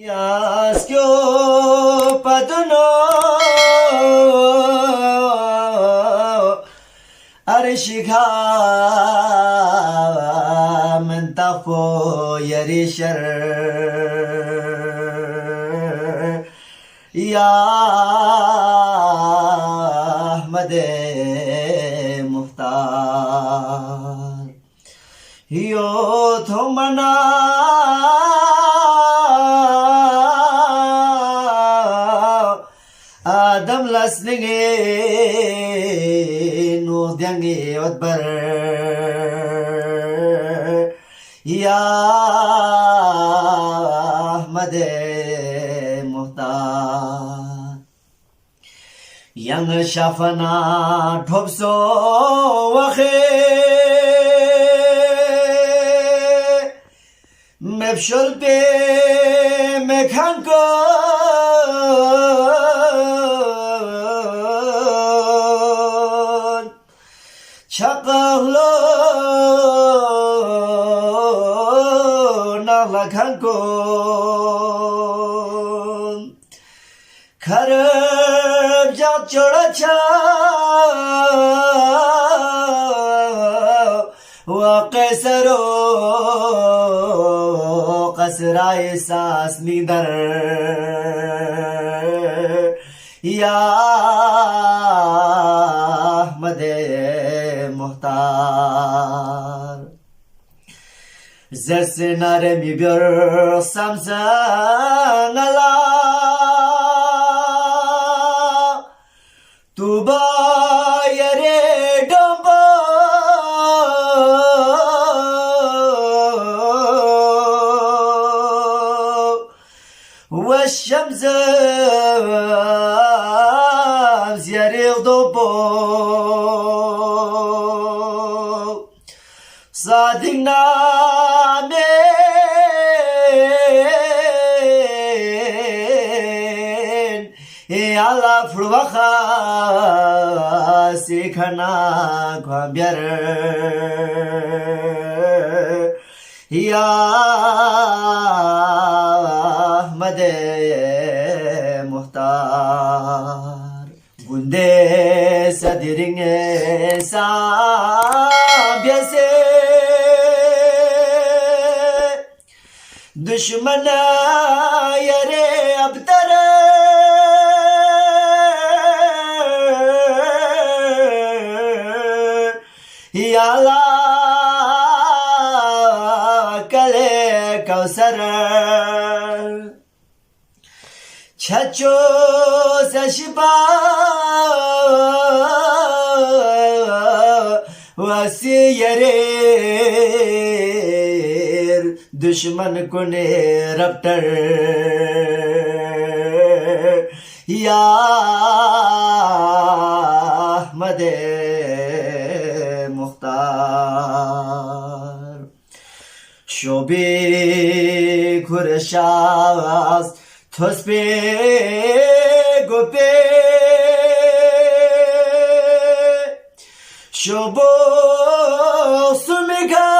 Yes, yo, paduno. Arishika من تفو laslinge no dyange odbar ya ahmade muhtar yang shafana thopso wache mepshol pe mekhanko chakalo nalakhanko खरब जा चोड़ा छा कैसरो कसराए सास निदर या मदे muhtar Zersine mi görsem sen ala. Tuba yere domba Ve şemze Zadin name E ala furvaha sikhana Ya Ahmed e Muhtar. Gunde sadirin sa Düşmana yere abdara Yala kale kausara chacho sashiba wasi yarer düşman kone raptor. Ya ahmade muhtar. Şobi kurşas tosbe gope Şobo sumika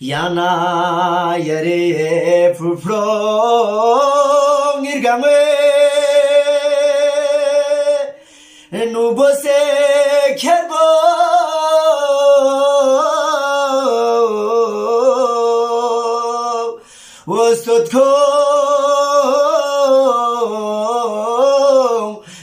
Yana yere fuflong irgame Nubose kebo. Wastot ko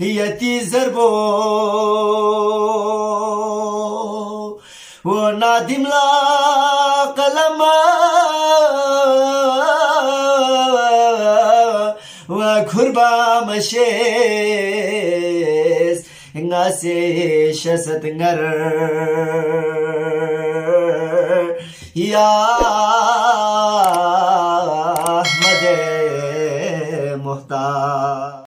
yati zarbo kurbamışız. Nga se şasat ngar ya